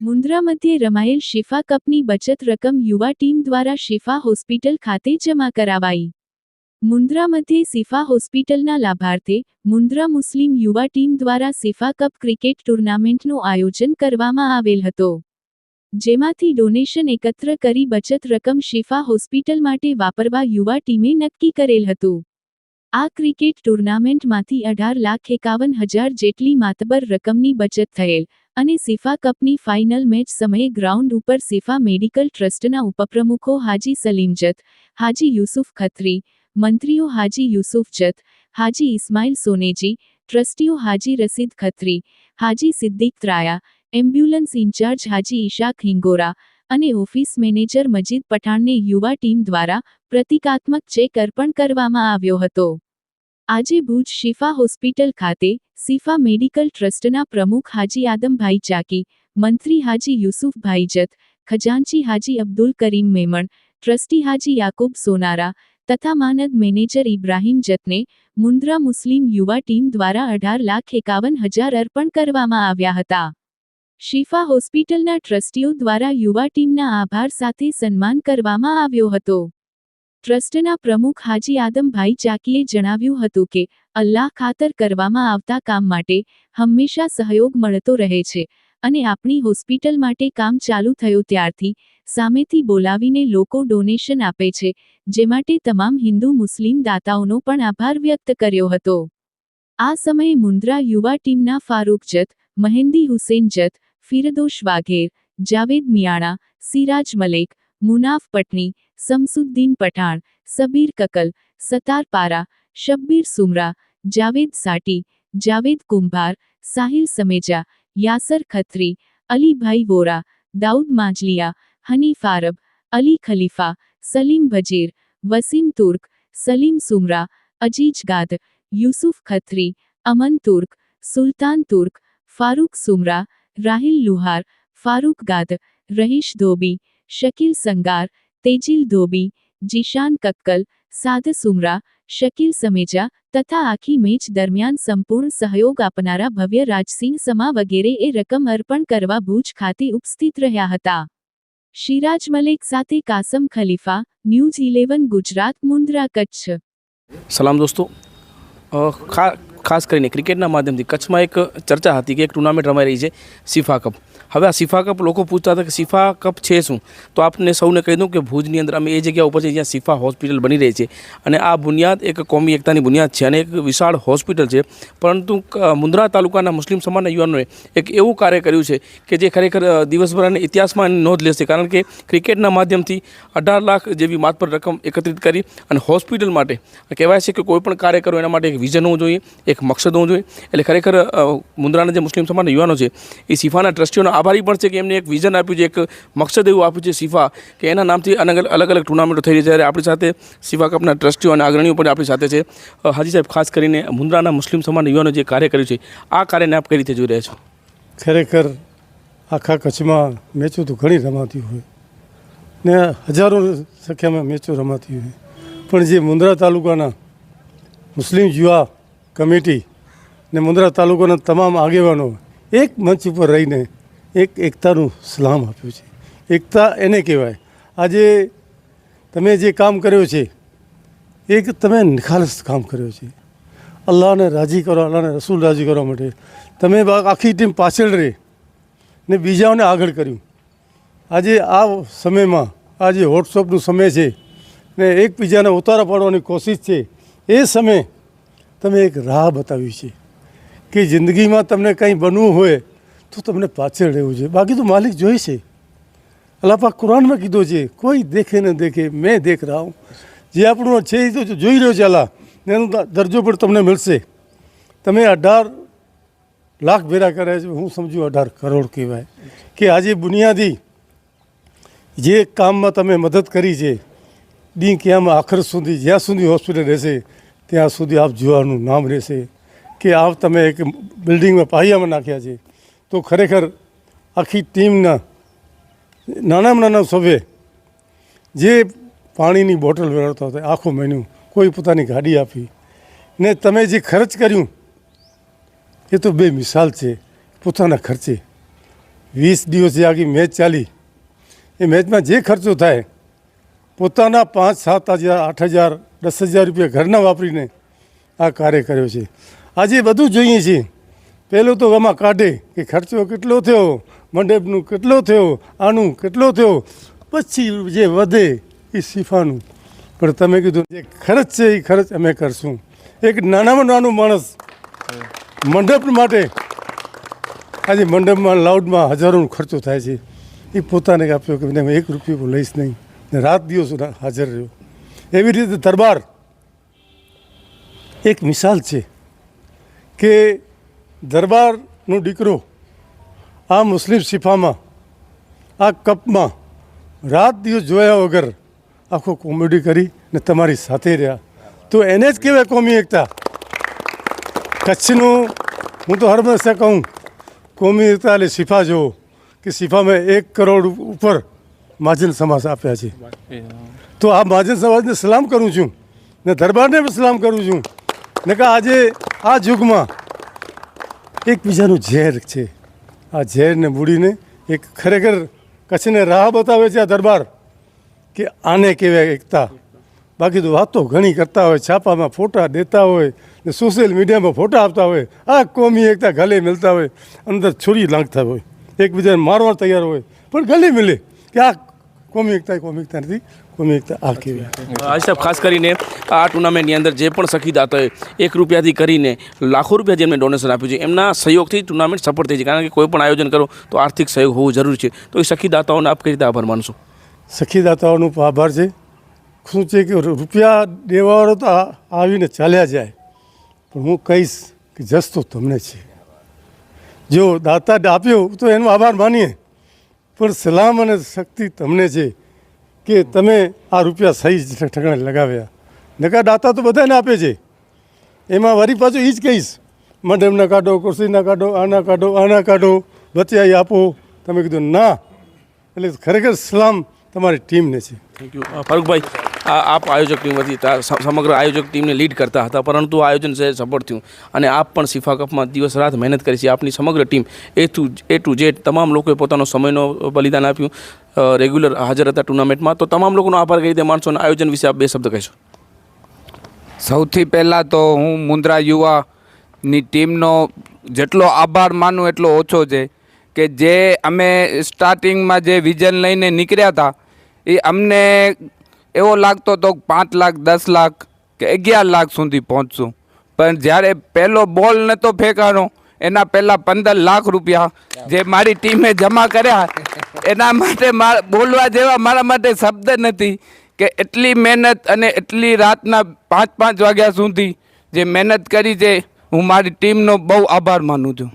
મુન્દ્રા મધ્યે રમાયેલ શિફા કપની બચત રકમ યુવા ટીમ દ્વારા શિફા હોસ્પિટલ ખાતે જમા કરાવાઈ. મુન્દ્રા મધ્યે શિફા હોસ્પિટલના લાભાર્થે મુન્દ્રા મુસ્લિમ યુવા ટીમ દ્વારા શિફા કપ ક્રિકેટ ટુર્નામેન્ટનું આયોજન કરવામાં આવેલ હતો. જેમાંથી ડોનેશન એકત્ર કરી બચત રકમ શિફા હોસ્પિટલ માટે વાપરવા યુવા ટીમે નક્કી કરેલ હતું. આ ક્રિકેટ ટુર્નામેન્ટમાંથી અઢાર લાખ એકાવન હજાર જેટલી માતબર રકમની બચત થયેલ અને સિફા કપની ફાઇનલ મેચ સમયે ગ્રાઉન્ડ ઉપર સિફા મેડિકલ ટ્રસ્ટના ઉપપ્રમુખો હાજી સલીમ જત, હાજી યુસુફ ખત્રી, મંત્રીઓ હાજી યુસુફ જત, હાજી ઇસ્માઇલ સોનેજી, ટ્રસ્ટીઓ હાજી રસીદ ખત્રી, હાજી સિદ્દીક ત્રાયા એમ્બ્યુલન્સ ઇન્ચાર્જ હાજી ઈશા હિંગોરા અને ઓફિસ મેનેજર મજીદ પઠાણને યુવા ટીમ દ્વારા પ્રતિકાત્મક ચેક અર્પણ કરવામાં આવ્યો હતો. આજે ભુજ શિફા હોસ્પિટલ ખાતે સિફા મેડિકલ ટ્રસ્ટના પ્રમુખ હાજી આદમભાઈ ચાકી, મંત્રી હાજી યુસુફભાઈ જત, ખજાનચી હાજી અબ્દુલ કરીમ મેમણ, ટ્રસ્ટી હાજી યાકુબ સોનારા તથા માનદ મેનેજર ઇબ્રાહીમ જતને મુન્દ્રા મુસ્લિમ યુવા ટીમ દ્વારા અઢાર લાખ એકાવન હજાર અર્પણ કરવામાં આવ્યા હતા. શિફા હોસ્પિટલના ટ્રસ્ટીઓ દ્વારા યુવા ટીમના આભાર સાથે સન્માન કરવામાં આવ્યો હતો. ટ્રસ્ટના પ્રમુખ હાજી આદમભાઈ ચાકીએ જણાવ્યું હતું કે, અલ્લાહ ખાતર કરવામાં આવતા કામ માટે હંમેશા સહયોગ મળતો રહે છે અને આપણી હોસ્પિટલ માટે કામ ચાલુ થયું ત્યારથી સામેથી બોલાવીને લોકો ડોનેશન આપે છે, જે માટે તમામ હિન્દુ મુસ્લિમ દાતાઓનો પણ આભાર વ્યક્ત કર્યો હતો. આ સમયે મુન્દ્રા યુવા ટીમના ફારૂક જત, મહેંદી હુસેન જત फिरदोश वाघेर जावेद मियाणा सिराज मलिक मुनाफ पटनी समसुद्दीन पठान सबीर ककल सतार पारा शब्बीर सुमरा जावेद साटी जावेद कुंभार साहिल समेजा यासर खत्री अली भाई वोरा दाऊद माजलिया हनी फारब अली खलीफा सलीम बजीर वसीम तुर्क सलीम सुमरा अज़ीज़ गाद यूसुफ खत्री अमन तुर्क सुल्तान तुर्क फारूक सुमरा રાહિલ લુહાર, ફારૂક ગાદ, રહીશ ધોબી, શકીલ સંગાર, તેજીલ ધોબી, જીશાન કક્કલ, સાદ સુમરા, શકીલ સમેજા તથા આખી મેચ દરમિયાન સંપૂર્ણ સહયોગ આપનારા ભવ્ય રાજસિંહ સમા વગેરે એ રકમ અર્પણ કરવા ભુજ ખાતે ઉપસ્થિત રહ્યા હતા. શિરાજ મલેક સાથે કાસમ ખલીફા, ન્યૂઝ ઇલેવન ગુજરાત, મુન્દ્રા કચ્છ. સલામ દોસ્તો. ખાસ કરીને ક્રિકેટના માધ્યમથી કચ્છમાં એક ચર્ચા હતી કે એક ટુર્નામેન્ટ રમાઈ રહી છે સિફા કપ હવે આ સિફા કપ લોકો પૂછતા હતા કે સિફા કપ છે શું? તો આપને સૌને કહી દઉં કે ભુજની અંદર અમે એ જગ્યા ઉપર છે જ્યાં સિફા હોસ્પિટલ બની રહી છે. અને આ બુનિયાદ એક કોમી એકતાની બુનિયાદ છે અને એક વિશાળ હોસ્પિટલ છે. પરંતુ મુન્દ્રા તાલુકાના મુસ્લિમ સમાજના યુવાનોએ એક એવું કાર્ય કર્યું છે કે જે ખરેખર દિવસભર દિવસભરના ઇતિહાસમાં નોંધ લેશે. કારણ કે ક્રિકેટના માધ્યમથી અઢાર લાખ જેવી માતબર રકમ એકત્રિત કરી અને હોસ્પિટલ માટે, કહેવાય છે કે કોઈપણ કાર્ય કરો એના માટે એક વિઝન હોવું જોઈએ, એક મકસદ હોવું જોઈએ. એટલે ખરેખર મુન્દ્રાના જે મુસ્લિમ સમાજના યુવાનો છે, એ સિફાના ટ્રસ્ટીઓનો આભારી પણ છે કે એમને એક વિઝન આપ્યું છે, એક મકસદ એવું આપ્યું છે સિફા, કે એના નામથી અલગ અલગ અલગ ટુર્નામેન્ટો થઈ રહી છે. આપણી સાથે સિફા કપના ટ્રસ્ટીઓ અને અગ્રણીઓ પણ આપણી સાથે છે. હાજી સાહેબ, ખાસ કરીને મુન્દ્રાના મુસ્લિમ સમાજના યુવાનો જે કાર્ય કર્યું છે, આ કાર્યને આપ કઈ રીતે જોઈ રહ્યા છો? ખરેખર આખા કચ્છમાં મેચો તો ઘણી રમાતી હોય. ને હજારો સંખ્યામાં મેચો રમાતી હોય. પણ જે મુન્દ્રા તાલુકાના મુસ્લિમ યુવા કમિટી ને મુંદ્રા તાલુકાના તમામ આગેવાનો એક મંચ ઉપર રહીને એક એકતાનું સલામ આપ્યું છે. એકતા એને કહેવાય. આજે તમે જે કામ કર્યો છે, એક તમે નિખાલસ કામ કર્યો છે. અલ્લાહને રાજી કરો, અલ્લાહને રસૂલ રાજી કરવા માટે. તમે આખી ટીમ પાછળ રહે ને બીજાઓને આગળ કર્યું. આજે આ સમયમાં આજે વોટ્સઅપનું સમય છે ને એકબીજાને ઉતારા પાડવાની કોશિશ છે, એ સમયે તમે એક રાહ બતાવી છે કે જિંદગીમાં તમને કંઈ બનવું હોય તો તમને પાછળ રહેવું જોઈએ. બાકી તો માલિક જોઈ છે. અલાપા કુરાનમાં કીધું છે, કોઈ દેખે ન દેખે, મેં દેખ રહા હું. જે આપણું છે એ તો જોઈ રહ્યો છે અલા એનો દરજો પણ તમને મળશે. તમે અઢાર લાખ ભેરા કર્યા છે, હું સમજુ અઢાર કરોડ કહેવાય. કે આજે બુનિયાદી જે કામમાં તમે મદદ કરી છે દી ક્યાંમાં આખર સુધી, જ્યાં સુધી હોસ્પિટલ રહેશે ત્યાં સુધી આપ જોવાનું નામ રહેશે. કે આપ તમે એક બિલ્ડિંગમાં પાયામાં નાખ્યા છે, તો ખરેખર આખી ટીમના નાનામાં નાના સભ્ય જે પાણીની બોટલ વેરાવતા હતા, આખું મહિનો કોઈ પોતાની ગાડી આપી. ને તમે જે ખર્ચ કર્યું, એ તો બે મિસાલ છે, પોતાના ખર્ચે. વીસ દિવસ જે આગી મેચ ચાલી. એ મેચમાં જે ખર્ચો થાય પોતાના પાંચ, સાત હજાર, આઠ હજાર, દસ હજાર રૂપિયા ઘરના વાપરીને આ કાર્ય કર્યો છે. આજે બધું જોઈએ છીએ. પહેલું તો આમાં કાઢે કે ખર્ચો કેટલો થયો, મંડપનું કેટલો થયો, આનું કેટલો થયો, પછી જે વધે એ શીફાનું. પણ તમે કીધું જે ખર્ચ છે એ ખર્ચ અમે કરશું. એક નાનામાં નાનું માણસ મંડપ માટે આજે મંડપમાં, લાઉડમાં હજારોનો ખર્ચો થાય છે. એ પોતાને આપ્યો કે મેં એક રૂપિયો લઈશ નહીં. ને રાત દિવસ હાજર રહ્યો. એવી રીતે દરબાર એક મિસાલ છે કે દરબારનો દીકરો આ મુસ્લિમ સિફામાં આ કપમાં રાત દિવસ જોયા વગર આખો કોમેડી કરી ને તમારી સાથે રહ્યા. તો એને જ કહેવાય કોમી એકતા. કચ્છનું, હું તો હંમેશા કહું, કોમી એકતા એટલે સિફા જોવો, કે સિફામાં એક કરોડ ઉપર મહાજન સમાજ આપ્યા છે. તો આ મહાજન સમાજને સલામ કરું છું ને દરબારને પણ સલામ કરું છું. ને કે આજે આ યુગમાં એકબીજાનું ઝેર છે. આ ઝેરને મૂડીને એક ખરેખર કચ્છને રાહ બતાવે છે આ દરબાર કે આને કહેવાય એકતા. બાકી તો વાતો ઘણી કરતા હોય છાપામાં ફોટા દેતા હોય ને સોશિયલ મીડિયામાં ફોટા આપતા હોય આ કોમી એકતા ગલે મિલતા હોય અંદર છોરી લાગતા હોય. એકબીજાને મારવા તૈયાર હોય પણ ગલે મિલે કે આ કોમી એકતા કોમી એકતા નથી કોમી એકતા આ કહેવાય આજ સાહેબ ખાસ કરીને આ ટુર્નામેન્ટની અંદર જે પણ સખીદાતાએ એક રૂપિયાથી કરીને લાખો રૂપિયા જેમને ડોનેશન આપ્યું છે એમના સહયોગથી ટુર્નામેન્ટ સફળ થઈ છે. કારણ કે કોઈ પણ આયોજન કરો તો આર્થિક સહયોગ હોવો જરૂરી છે. તો એ સખીદાતાઓને આપ કઈ રીતે આભાર માનશો? સખીદાતાઓનો આભાર છે. શું છે કે રૂપિયા દેવાવાળો તો આવીને ચાલ્યા જાય. પણ હું કહીશ કે જસ તો તમને છે. જો દાતા આપ્યો તો એનો આભાર માનીએ. પણ સલામ અને શક્તિ તમને છે કે તમે આ રૂપિયા સહી ઠકાણે લગાવ્યા. નકા દાતા તો બધાને આપે છે. એમાં વરી પાછું એ જ કહીશ. મંડપના કાઢો કુર્સીના કાઢો આના કાઢો આના કાઢો અહીં આપો. તમે કીધું ના. એટલે ખરેખર સલામ તમારી ટીમને છે. થેન્ક યુ ફારૂકભાઈ. આ આપ આયોજક ટીમ હતી સમગ્ર આયોજક ટીમને લીડ કરતા હતા, પરંતુ આયોજન છે સફળ થયું. અને આપ પણ સિફા કપમાં દિવસ રાત મહેનત કરી છે. આપની સમગ્ર team A to A to Z તમામ લોકોએ પોતાનો સમયનો બલિદાન આપ્યું. રેગ્યુલર હાજર હતા ટુર્નામેન્ટમાં. તો તમામ લોકોનો આભાર કહી દે માણસો અને આયોજન વિશે આપ બે શબ્દ કહેશો. સૌથી પહેલાં તો હું મુન્દ્રા યુવાની ટીમનો જેટલો આભાર માનું એટલો ઓછો છે કે જે અમે સ્ટાર્ટિંગમાં જે વિઝન લઈને નીકળ્યા હતા, એ અમને એવો લાગતો હતો પાંચ લાખ, દસ લાખ કે અગિયાર લાખ સુધી પહોંચશું. પણ જ્યારે પહેલો બોલ નહોતો ફેંકાણો, એના પહેલાં પંદર લાખ રૂપિયા જે મારી ટીમે જમા કર્યા, એના માટે બોલવા જેવા મારા માટે શબ્દ નથી કે એટલી મહેનત અને એટલી રાતના પાંચ પાંચ વાગ્યા સુધી જે મહેનત કરી છે, હું મારી ટીમનો બહુ આભાર માનું છું.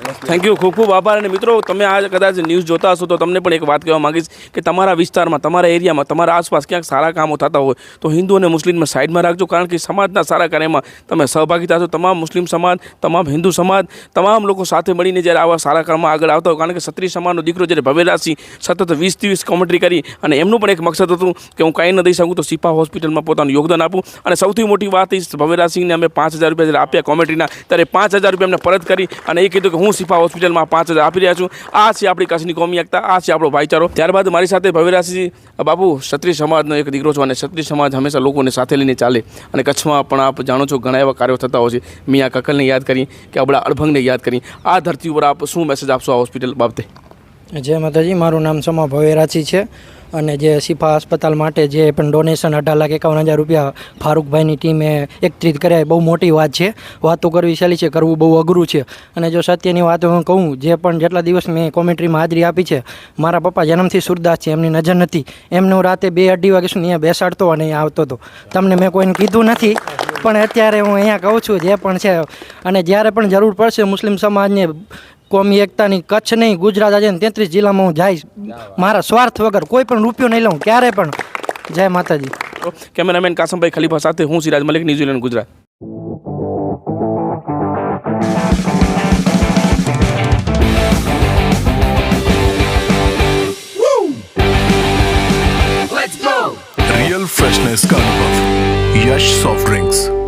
થેન્ક યુ ખૂબ ખૂબ આભાર અને મિત્રો, તમે આ કદાચ ન્યૂઝ જોતા હશો તો તમને પણ એક વાત કહેવા માગીશ કે તમારા વિસ્તારમાં, તમારા એરિયામાં તમારા આસપાસ ક્યાંક સારા કામો થતા હોય તો હિન્દુ અને મુસ્લિમને સાઈડમાં રાખજો કારણ કે સમાજના સારા કાર્યમાં તમે સહભાગી થશો. તમામ મુસ્લિમ સમાજ, તમામ હિન્દુ સમાજ, તમામ લોકો સાથે મળીને જ્યારે આવા સારા કામમાં આગળ આવતા હોય, કારણ કે ક્ષત્રિય સમાજનો દીકરો જ્યારે ભવેરાસિંહ સતત વીસ ત્રીસ કોમેન્ટ્રી કરી અને એમનું પણ એક મકસદ હતું કે હું કાંઈ ન દઈ શકું તો સિપા હોસ્પિટલમાં પોતાનું યોગદાન આપું. અને સૌથી મોટી વાત એ ભવેરાસિંહને અમે પાંચ હજાર રૂપિયા જ્યારે આપ્યા કોમેન્ટ્રીના ત્યારે પાંચ હજાર રૂપિયા અમને પરત કરી અને એ કીધું કે હું સિપા હોસ્પિટલમાં પાંચ હજાર આપી રહ્યા છું. આ છે આપણી કચ્છની કોમી એકતા, આ છે આપણો ભાઈચારો. ત્યારબાદ મારી સાથે ભવેરાસિંહ બાબુ ક્ષત્રિય સમાજનો એક દીકરો છો અને ક્ષત્રિય સમાજ હંમેશા લોકોને સાથે લઈને ચાલે. અને કચ્છમાં પણ આપ જાણો છો ઘણા એવા કાર્યો થતા હોય છે. મિયા કકલને યાદ કરી કે આપણા અડભંગને યાદ કરી. આ ધરતી ઉપર આપ શું મેસેજ આપશો આ હોસ્પિટલ બાબતે? જય માતાજી, મારું નામ સમા ભવેરાચી છે અને જે શિફા હસ્પતાલ માટે જે પણ ડોનેશન અઢાર લાખ એકાવન હજાર રૂપિયા ફારૂકભાઈની ટીમે એકત્રિત કર્યા એ બહુ મોટી વાત છે. વાતો કરવી સહેલી છે, કરવું બહુ અઘરું છે. અને જો સત્યની વાત હું કહું, જે પણ જેટલા દિવસ મેં કોમેન્ટ્રીમાં હાજરી આપી છે, મારા પપ્પા જન્મથી સુરદાસ છે, એમની નજર નથી. એમને હું રાતે બે અઢી વાગે સુધી અહીંયા બેસાડતો અને અહીંયા આવતો હતો. તમને મેં કોઈને કીધું નથી, પણ અત્યારે હું અહીંયા કહું છું, જે પણ છે. અને જ્યારે પણ જરૂર પડશે, મુસ્લિમ સમાજને કોમી એકતાની કચ્છ નહીં ગુજરાત આજે તેત્રીસ જિલ્લામાં હું જઈશ. મારા સ્વાર્થ વગર કોઈ પણ રૂપિયો નહીં લઉં ક્યારે પણ. જય માતાજી. કેમેરામેન કાસમભાઈ ખલીફા સાથે હું Siraj Malik news eleven Gujarat. Yash soft drinks